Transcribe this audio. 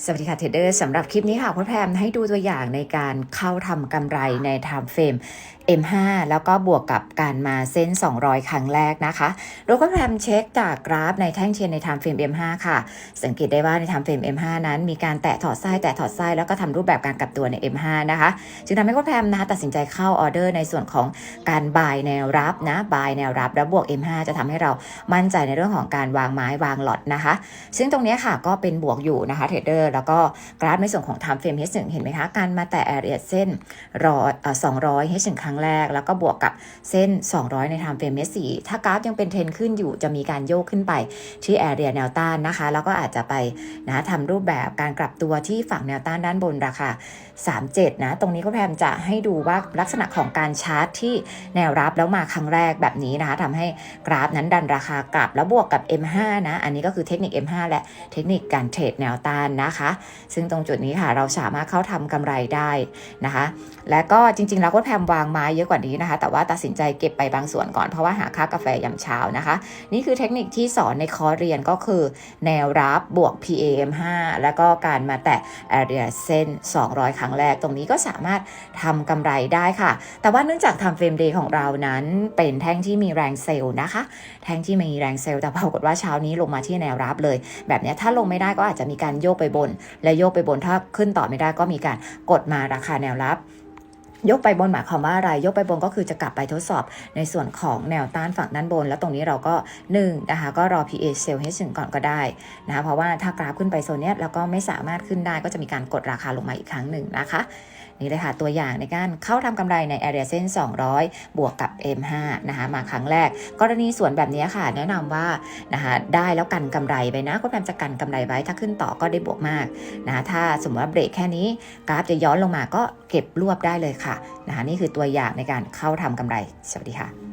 สวัสดีค่ะเทรดเดอร์สำหรับคลิปนี้ค่ะพ่อแพมให้ดูตัวอย่างในการเข้าทำกำไรใน time frame M5 แล้วก็บวกกับการมาเส้น 200 ครั้งแรกนะคะโดยพ่อแพมเช็คจากกราฟในแท่งเชียนใน time frame M5 ค่ะ สังเกตได้ว่าใน time frame M5 นั้น มีการแตะถอดไส้แตะถอดไส้แล้วก็ทำรูปแบบการกลับตัวใน M5 นะคะ จึงทำให้พ่อแพมนะคะตัดสินใจเข้าออเดอร์ในส่วนของการบายแนวรับนะบายแนวรับแล้วบวก M5 จะทำให้เรามั่นใจในเรื่องของการวางไม้วางหลอตนะคะ ซึ่งตรงนี้ค่ะก็เป็นบวกอยู่นะคะเทรดเดอร์แล้วก็กราฟในส่วนของ time frame H1 เห็นไหมคะการมาแตะ area เส้นรอเอ่อ200 H1 ครั้งแรก แล้วก็บวกกับเส้น 200 ใน time frame H4 ถ้ากราฟยังเป็นเทรนขึ้นอยู่จะมีการโยกขึ้นไปที่ area แนวต้านนะคะ แล้วก็อาจจะไปนะทำรูปแบบการกลับตัวที่ฝั่งแนวต้านด้านบนราคา 37 นะ ตรงนี้ก็แพมจะให้ดูว่าลักษณะของการชาร์จที่แนวรับแล้วมาครั้งแรกแบบนี้นะคะทำให้กราฟนั้นดันราคากลับแล้วบวกกับ M5 นะ อันนี้ก็คือเทคนิค M5 และเทคนิคการเทรดแนวต้านนะคะ ซึ่งตรงจุดนี้ค่ะเราสามารถเข้าทำกำไรได้นะคะ และก็จริงๆแล้วก็แพมวางไม้เยอะกว่านี้นะคะ แต่ว่าตัดสินใจเก็บไปบางส่วนก่อนเพราะว่าหาค่ากาแฟยามเช้านะคะ นี่คือเทคนิคที่สอนในคอร์สเรียนก็คือ แนวรับบวก PAM5 แล้วก็การมาแตะ area เส้น 200 ครั้งแรก ตรงนี้ก็สามารถทำกำไรได้ค่ะ แต่ว่าเนื่องจากทำเฟรมเดย์ของเรานั้นเป็นแท่งที่มีแรงเซลล์นะคะ แท่งที่มีแรงเซลล์แต่ปรากฏว่าเช้านี้ลงมาที่แนวรับเลย แบบนี้ถ้าลงไม่ได้ก็อาจจะมีการโยกไปบน และโยกไปบนถ้าขึ้นต่อไม่ได้ก็มีการกดมาราคาแนวรับ ยกไปบนหมายความว่าอะไร ยกไปบนก็คือจะกลับไปทดสอบในส่วนของแนวต้านฝั่งด้านบน แล้วตรงนี้เราก็1นะคะก็รอ PA sell H1 ก่อนก็ได้นะคะเพราะว่าถ้ากราฟขึ้นไปโซนเนี้ยแล้วก็ไม่สามารถขึ้นได้ก็จะมีการกดราคาลงมาอีกครั้งหนึ่งนะคะนี่เลยค่ะตัวอย่างในการเข้าทำกำไรใน area เส้น 200 บวกกับ M5 นะคะมาครั้งแรก กรณีส่วนแบบนี้ค่ะ แนะนำว่านะคะได้แล้วกันกำไรไปนะก็แปมจะกันกำไรไว้ ถ้าขึ้นต่อก็ได้บวกมากนะคะถ้าสมมติว่าเบรกแค่นี้ กราฟจะย้อนลงมาก็เก็บรวบได้เลยค่ะนะคะนี่คือตัวอย่างในการเข้าทำกำไร สวัสดีค่ะ